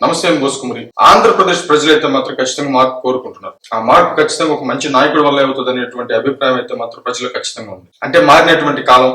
నమస్తే అని బోసుకుమరి. ఆంధ్రప్రదేశ్ ప్రజలైతే మాత్రం ఖచ్చితంగా మార్పు కోరుకుంటున్నారు. ఆ మార్పు ఖచ్చితంగా ఒక మంచి నాయకుడి వల్ల అవుతుంది అనేటువంటి అభిప్రాయం అయితే మాత్రం ప్రజలకు ఖచ్చితంగా ఉంది. అంటే మారినటువంటి కాలం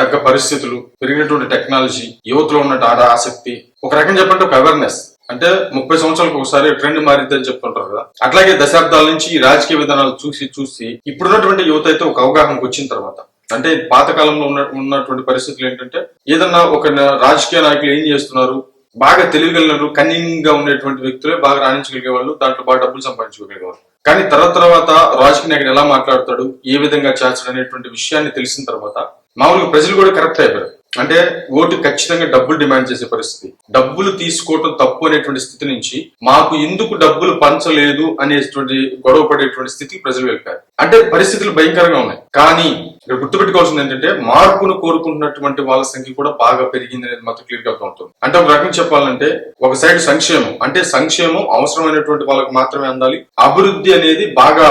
తగ్గ పరిస్థితులు పెరిగినటువంటి టెక్నాలజీ యువతలో ఉన్న ఆడ ఆసక్తి ఒక రకం చెప్పంటే ఒక అవేర్నెస్ అంటే ముప్పై సంవత్సరాలకు ఒకసారి ట్రెండ్ మారిద్ది అని చెప్తుంటారు కదా. అట్లాగే దశాబ్దాల నుంచి ఈ రాజకీయ విధానాలు చూసి చూసి ఇప్పుడున్నటువంటి యువత అయితే ఒక అవగాహనకు వచ్చిన తర్వాత అంటే పాతకాలంలో ఉన్న ఉన్నటువంటి పరిస్థితులు ఏంటంటే ఏదన్నా ఒక రాజకీయ నాయకులు ఏం చేస్తున్నారు? బాగా తెలియగలిగినారు కన్నింగ్గా ఉండేటువంటి వ్యక్తులే బాగా రాణించగలిగే వాళ్ళు దాంట్లో బాగా డబ్బులు సంపాదించగలిగే కానీ తర్వాత తర్వాత రాజకీయ నాయకుడు ఎలా మాట్లాడతాడు ఏ విధంగా చేస్తాడు అనేటువంటి విషయాన్ని తెలిసిన తర్వాత మామూలుగా ప్రజలు కూడా కరెక్ట్ అయిపోయారు. అంటే ఓటు ఖచ్చితంగా డబ్బులు డిమాండ్ చేసే పరిస్థితి. డబ్బులు తీసుకోవటం తప్పు అనేటువంటి స్థితి నుంచి మాకు ఎందుకు డబ్బులు పంచలేదు అనేటువంటి గొడవ పడేటువంటి స్థితికి ప్రజలు వెళ్ళారు అంటే పరిస్థితులు భయంకరంగా ఉన్నాయి. కానీ ఇక్కడ గుర్తుపెట్టుకోవాల్సింది ఏంటంటే మార్పును కోరుకుంటున్నటువంటి వాళ్ళ సంఖ్య కూడా బాగా పెరిగింది అనేది మాత్రం క్లియర్గా ఉంటుంది అంటే ఒక రకం చెప్పాలంటే ఒక సైడ్ సంక్షేమం అంటే సంక్షేమం అవసరమైనటువంటి వాళ్ళకి మాత్రమే అందాలి. అభివృద్ధి అనేది బాగా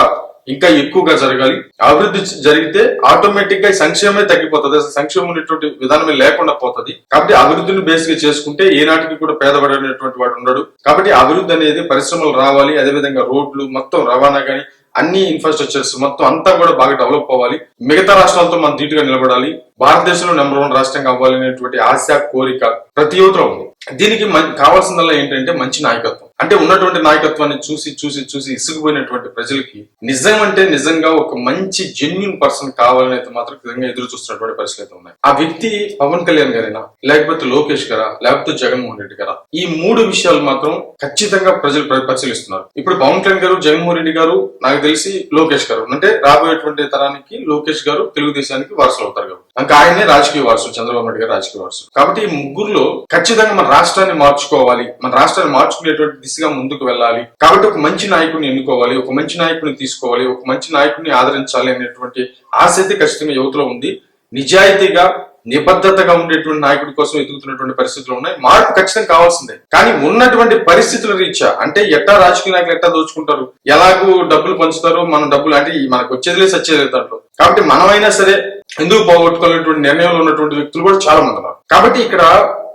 ఇంకా ఎక్కువగా జరగాలి. అభివృద్ధి జరిగితే ఆటోమేటిక్గా సంక్షేమే సంక్షేమమే తగ్గిపోతుంది. సంక్షేమం ఉన్నటువంటి విధానమే లేకుండా పోతుంది. కాబట్టి అభివృద్ధిని బేస్గా చేసుకుంటే ఏనాటికి కూడా పేదపడేటువంటి వాడు ఉండడు. కాబట్టి అభివృద్ధి అనేది పరిశ్రమలు రావాలి. అదేవిధంగా రోడ్లు మొత్తం రవాణా కానీ అన్ని ఇన్ఫ్రాస్ట్రక్చర్స్ మొత్తం అంతా కూడా బాగా డెవలప్ అవ్వాలి. మిగతా రాష్ట్రాలతో మనం ధీటుగా నిలబడాలి. భారతదేశంలో నెంబర్ వన్ రాష్ట్రంగా అవ్వాలి అనేటువంటి ఆశ కోరిక ప్రతి యువతలో ఉంది. దీనికి కావాల్సిందల్లా ఏంటంటే మంచి నాయకత్వం. అంటే ఉన్నటువంటి నాయకత్వాన్ని చూసి చూసి చూసి ఇసుకుపోయినటువంటి ప్రజలకి నిజం అంటే నిజంగా ఒక మంచి జెన్యున్ పర్సన్ కావాలని అయితే మాత్రం నిజంగా ఎదురు చూస్తున్నటువంటి పరిస్థితులు అయితే ఉన్నాయి. ఆ వ్యక్తి పవన్ కళ్యాణ్ గారైనా? లేకపోతే లోకేష్ గారా? లేకపోతే జగన్మోహన్ రెడ్డి గారా? ఈ మూడు విషయాలు మాత్రం ఖచ్చితంగా ప్రజలు పరిశీలిస్తున్నారు. ఇప్పుడు పవన్ కళ్యాణ్ గారు జగన్మోహన్ రెడ్డి గారు నాకు తెలిసి లోకేష్ గారు. అంటే రాబోయేటువంటి తరానికి లోకేష్ గారు తెలుగుదేశానికి వారసులు అవుతారు కాబట్టి. ఇంకా ఆయనే రాజకీయ వారసుడు చంద్రబాబు నాయుడు గారు రాజకీయ వారసుడు కాబట్టి ఈ ముగ్గురులో ఖచ్చితంగా మన రాష్ట్రాన్ని మార్చుకోవాలి మన రాష్ట్రాన్ని మార్చుకునేటువంటి దిశగా ముందుకు వెళ్ళాలి. కాబట్టి ఒక మంచి నాయకుడిని ఎన్నుకోవాలి ఒక మంచి నాయకుడిని తీసుకోవాలి ఒక మంచి నాయకుడిని ఆదరించాలి అనేటువంటి ఆసక్తి ఖచ్చితంగా యువతలో ఉంది. నిజాయితీగా నిబద్ధతగా ఉండేటువంటి నాయకుడి కోసం ఎదుగుతున్నటువంటి పరిస్థితులు ఉన్నాయి. మార్పు ఖచ్చితంగా కావాల్సిందే. కానీ ఉన్నటువంటి పరిస్థితుల రీత్యా అంటే ఎట్టా రాజకీయ నాయకులు ఎట్టా దోచుకుంటారు? ఎలాగూ డబ్బులు పంచుతారు మనం డబ్బులు అంటే మనకు వచ్చేదిలే సచ్చేది దాంట్లో. కాబట్టి మనమైనా సరే ఎందుకు పోగొట్టుకోవాలనేటువంటి నిర్ణయంలో ఉన్నటువంటి వ్యక్తులు కూడా చాలా మంది ఉన్నారు. కాబట్టి ఇక్కడ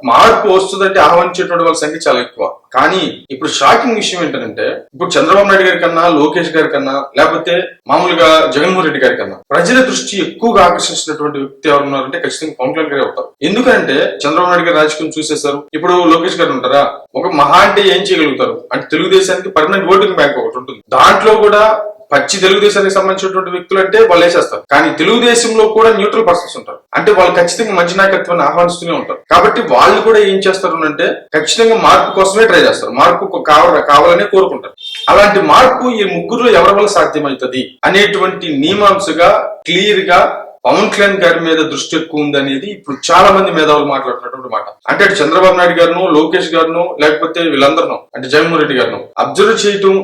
మార్పు వస్తుందంటే ఆహ్వానించేటువంటి వాళ్ళ సంఖ్య చాలా ఎక్కువ. కానీ ఇప్పుడు షాకింగ్ విషయం ఏంటంటే ఇప్పుడు చంద్రబాబు నాయుడు గారి కన్నా లోకేష్ గారి కన్నా లేకపోతే మామూలుగా జగన్మోహన్ రెడ్డి గారి కన్నా ప్రజల దృష్టి ఎక్కువగా ఆకర్షించినటువంటి వ్యక్తి ఎవరు ఉన్నారంటే ఖచ్చితంగా పవన్ కళ్యాణ్ గారే అవుతారు. ఎందుకంటే చంద్రబాబు నాయుడు గారు రాజకీయం చూసేశారు. ఇప్పుడు లోకేష్ గారు ఉంటారా? ఒక మహా అంటే ఏం చేయగలుగుతారు? అంటే తెలుగుదేశానికి పర్మనెంట్ ఓటింగ్ బ్యాంక్ ఒకటి ఉంటుంది. దాంట్లో కూడా పచ్చి తెలుగుదేశానికి సంబంధించినటువంటి వ్యక్తులు అంటే వాళ్ళు వేసేస్తారు. కానీ తెలుగుదేశంలో కూడా న్యూట్రల్ పర్సన్స్ ఉంటారు. అంటే వాళ్ళు ఖచ్చితంగా మంచి నాయకత్వాన్ని ఆహ్వానిస్తూనే ఉంటారు. కాబట్టి వాళ్ళు కూడా ఏం చేస్తారు అంటే ఖచ్చితంగా మార్పు కోసమే ట్రై చేస్తారు. మార్పు కావాల కావాలనే కోరుకుంటారు. అలాంటి మార్పు ఈ ముగ్గురులో ఎవరి వల్ల సాధ్యమవుతుంది అనేటువంటి నియమాంశగా క్లియర్గా పవన్ కళ్యాణ్ గారి మీద దృష్టి ఎక్కువ ఉంది అనేది ఇప్పుడు చాలా మంది మేధావులు మాట్లాడుతున్నటువంటి మాట. అంటే చంద్రబాబు నాయుడు గారును లోకేష్ గారును లేకపోతే వీళ్ళందరినూ అంటే జగన్మోహన్ రెడ్డి గారును అబ్జర్వ్ చేయటం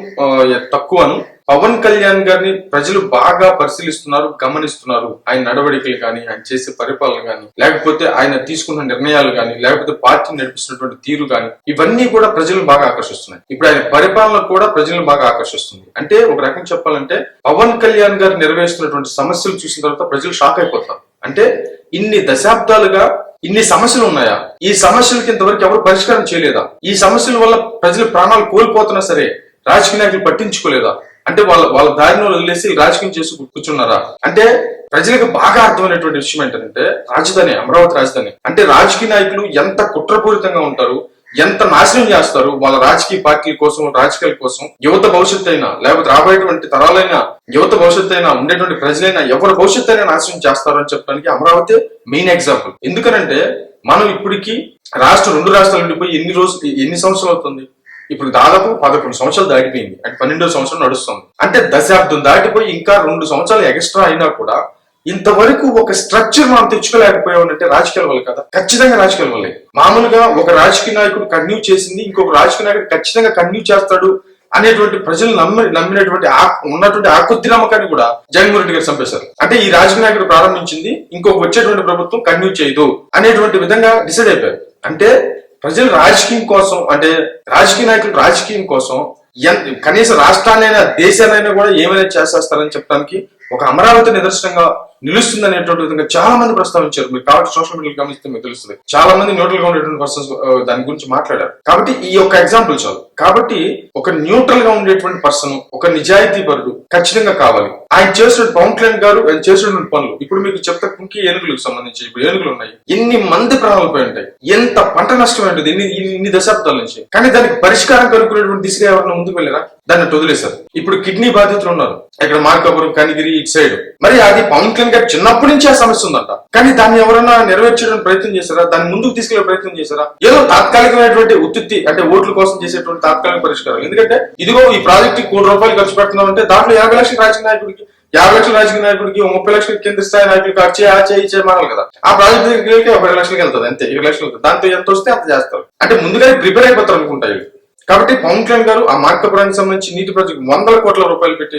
తక్కువను. పవన్ కళ్యాణ్ గారిని ప్రజలు బాగా పరిశీలిస్తున్నారు గమనిస్తున్నారు. ఆయన నడవడికలు కానీ ఆయన చేసే పరిపాలన కానీ లేకపోతే ఆయన తీసుకున్న నిర్ణయాలు కానీ లేకపోతే పార్టీ నడిపిస్తున్నటువంటి తీరు కానీ ఇవన్నీ కూడా ప్రజలను బాగా ఆకర్షిస్తున్నాయి. ఇప్పుడు ఆయన పరిపాలన కూడా ప్రజలను బాగా ఆకర్షిస్తుంది. అంటే ఒక రకం చెప్పాలంటే పవన్ కళ్యాణ్ గారు నెరవేరుస్తున్నటువంటి సమస్యలు చూసిన తర్వాత ప్రజలు షాక్ అయిపోతారు. అంటే ఇన్ని దశాబ్దాలుగా ఇన్ని సమస్యలు ఉన్నాయా? ఈ సమస్యలకి ఇంతవరకు ఎవరు పరిష్కారం చేయలేదా? ఈ సమస్యల వల్ల ప్రజలు ప్రాణాలు కోల్పోతున్నా సరే రాజకీయ నాయకులు పట్టించుకోలేదా? అంటే వాళ్ళ వాళ్ళ దారిని వదిలేసి రాజకీయం చేసి కూర్చున్నారా? అంటే ప్రజలకు బాగా అర్థమైనటువంటి విషయం ఏంటంటే రాజధాని అమరావతి రాజధాని. అంటే రాజకీయ నాయకులు ఎంత కుట్రపూరితంగా ఉంటారు ఎంత నాశనం చేస్తారు వాళ్ళ రాజకీయ పార్టీల కోసం రాజకీయాల కోసం యువత భవిష్యత్తు అయినా లేకపోతే రాబోయేటువంటి తరాలైనా యువత భవిష్యత్తు అయినా ఉండేటువంటి ప్రజలైనా ఎవరి భవిష్యత్తు అయినా నాశనం చేస్తారు అని చెప్పడానికి అమరావతి మెయిన్ ఎగ్జాంపుల్ ఎందుకనంటే మనం ఇప్పటికి రాష్ట్రం రెండు రాష్ట్రాలు ఉండిపోయి ఎన్ని రోజులు ఎన్ని సంవత్సరాలు అవుతుంది? ఇప్పుడు దాదాపు పదకొండు సంవత్సరాలు దాటిపోయింది. అంటే పన్నెండో సంవత్సరం నడుస్తుంది. అంటే దశాబ్దం దాటిపోయి ఇంకా రెండు సంవత్సరాలు ఎక్స్ట్రా అయినా కూడా ఇంతవరకు ఒక స్ట్రక్చర్ మనం తెచ్చుకోలేకపోయామంటే రాజకీయాల వల్ల కదా. ఖచ్చితంగా రాజకీయాల వల్లే. మామూలుగా ఒక రాజకీయ నాయకుడు కన్యూ చేసింది ఇంకొక రాజకీయ నాయకుడు ఖచ్చితంగా కన్యూ చేస్తాడు అనేటువంటి ప్రజలు నమ్మి నమ్మినటువంటి ఉన్నటువంటి ఆకృతి నమ్మకాన్ని కూడా జగన్మోహన్ రెడ్డి గారు చంపేశారు. అంటే ఈ రాజకీయ నాయకుడు ప్రారంభించింది ఇంకొక వచ్చేటువంటి ప్రభుత్వం కన్యూ చేయదు అనేటువంటి విధంగా డిసైడ్ అయిపోయారు. అంటే ప్రజలు రాజకీయం కోసం అంటే రాజకీయ నాయకులు రాజకీయం కోసం ఎన్- కనీసం రాష్ట్రాన్నైనా దేశాన్నైనా కూడా ఏమైనా చేసేస్తారని చెప్పడానికి ఒక అమరావతి నిదర్శనంగా నిలుస్తుంది అనేటువంటి విధంగా చాలా మంది ప్రస్తావించారు. మీరు కాబట్టి సోషల్ మీడియాలో గమనిస్తే మీకు తెలుస్తుంది. చాలా మంది న్యూట్రల్గా ఉండేటువంటి పర్సన్స్ దాని గురించి మాట్లాడారు. కాబట్టి ఈ యొక్క ఎగ్జాంపుల్ చాలు. కాబట్టి ఒక న్యూట్రల్గా ఉండేటువంటి పర్సన్ ఒక నిజాయితీ పరుడు ఖచ్చితంగా కావాలి. ఆయన చేసిన పవన్ కళ్యాణ్ గారు ఆయన చేసినటువంటి పనులు. ఇప్పుడు మీకు చెప్తా కుంకి ఏనుగులకు సంబంధించి ఇప్పుడు ఏనుగులు ఉన్నాయి. ఎన్ని మంది ప్రాణాలు పోయి ఉంటాయి? ఎంత పంట నష్టం ఏంటిది ఇన్ని ఇన్ని- దశాబ్దాల నుంచి? కానీ దానికి పరిష్కారం కనుక్కునేటువంటి దిశగా ఎవరైనా ముందుకు వెళ్ళారా? దాన్ని వదిలేశారు. ఇప్పుడు కిడ్నీ బాధితులు ఉన్నారు. ఇక్కడ మార్కాపురం కనిగిరి ఇటు సైడ్. మరి అది పవన్ కళ్యాణ్ ఇంకా చిన్నప్పటి నుంచి ఆ సమస్య ఉందంట. కానీ దాన్ని ఎవరైనా నెరవేర్చడానికి ప్రయత్నం చేశారా? దాన్ని ముందుకు తీసుకెళ్ళే ప్రయత్నం చేశారా? ఏదో తాత్కాలికమైనటువంటి ఉత్పత్తి అంటే ఓట్ల కోసం చేసేటువంటి తాత్కాలిక పరిష్కారం ఎందుకంటే ఇదిగో ఈ ప్రాజెక్ట్ కోటి రూపాయలు ఖర్చు పెడుతున్నాం అంటే దాంట్లో యాభై లక్షల రాజకీయ నాయకుడికి యాభై లక్షల రాజకీయ నాయకుడికి ముప్పై లక్షల కింద స్థాయి నాయకుడికి ఖర్చు చేయి ఆ చేయి చేయమనాలి కదా. ఆ ప్రాజెక్ట్ దగ్గరికి ఒక లక్షలకి వెళ్తుంది అంతే. ఇరవై లక్షలు దాంతో ఎంత వస్తే అంత చేస్తారు. అంటే ముందుగానే ప్రిపేర్ అయిపోతారు అనుకుంటాయి కాబట్టి పవన్ కళ్యాణ్ గారు ఆ మార్కపురానికి సంబంధించి నీటి ప్రాజెక్ట్ వందల కోట్ల రూపాయలు పెట్టి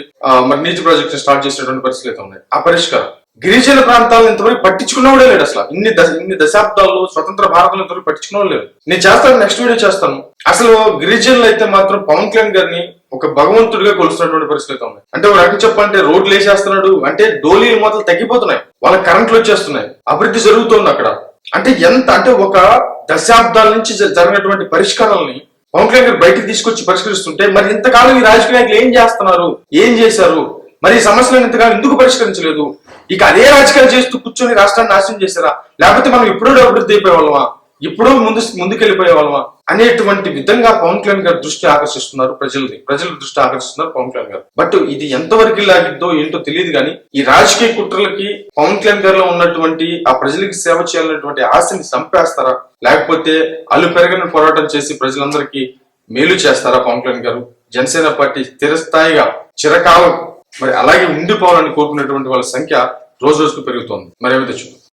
మరి నీటి ప్రాజెక్ట్ స్టార్ట్ చేసినటువంటి పరిస్థితులు అయితే ఉన్నాయి ఆ పరిష్కారం. గిరిజన ప్రాంతాలను ఇంతవరకు పట్టించుకున్నవాడే లేడు అసలు. ఇన్ని దశ ఇన్ని దశాబ్దాల్లో స్వతంత్ర భారతంలో ఇంతవరకు పట్టించుకున్నవాడు లేడు. నేను చేస్తాను నెక్స్ట్ వీడియో చేస్తాను. అసలు గిరిజనులు అయితే మాత్రం పవన్ కళ్యాణ్ గారిని ఒక భగవంతుడిగా కొలుస్తున్నటువంటి పరిస్థితి ఉంది. అంటే ఒక రకం చెప్పాలంటే రోడ్లు వేసేస్తున్నాడు అంటే డోలీలు మొదలు తగ్గిపోతున్నాయి. వాళ్ళ కరెంట్లు వచ్చేస్తున్నాయి. అభివృద్ధి జరుగుతోంది అక్కడ. అంటే ఎంత అంటే ఒక దశాబ్దాల నుంచి జ- జరిగినటువంటి పరిష్కారాలని పవన్ కళ్యాణ్ గారు బయటకు తీసుకొచ్చి పరిష్కరిస్తుంటే మరి ఇంతకాలం ఈ రాజకీయ నాయకులు ఏం చేస్తున్నారు? ఏం చేశారు? మరి ఈ సమస్యలను ఇంతకాలం ఎందుకు పరిష్కరించలేదు? ఇక అదే రాజకీయాలు చేస్తూ కూర్చొని రాష్ట్రాన్ని నాశనం చేశారా? లేకపోతే మనం ఇప్పుడు అభివృద్ధి అయిపోయే వాళ్ళమా ఇప్పుడు ముందు ముందుకెళ్ళిపోయే వాళ్ళమా అనేటువంటి విధంగా పవన్ కళ్యాణ్ గారు దృష్టి ఆకర్షిస్తున్నారు ప్రజల్ని. ప్రజల దృష్టి ఆకర్షిస్తున్నారు పవన్ కళ్యాణ్ గారు. బట్ ఇది ఎంతవరకు లాగిద్దో ఏంటో తెలియదు కానీ ఈ రాజకీయ కుట్రలకి పవన్ కళ్యాణ్ గారిలో ఉన్నటువంటి ఆ ప్రజలకి సేవ చేయాలన్నటువంటి ఆశని చంపేస్తారా? లేకపోతే అల్లు పెరగని పోరాటం చేసి ప్రజలందరికీ మేలు చేస్తారా పవన్ కళ్యాణ్ గారు? జనసేన పార్టీ స్థిరస్థాయిగా చిరకాలం మరి అలాగే ఉండిపోవాలని కోరుకునేటువంటి వాళ్ళ సంఖ్య రోజు రోజుకు పెరుగుతోంది. మరేమైతే చూద్దాం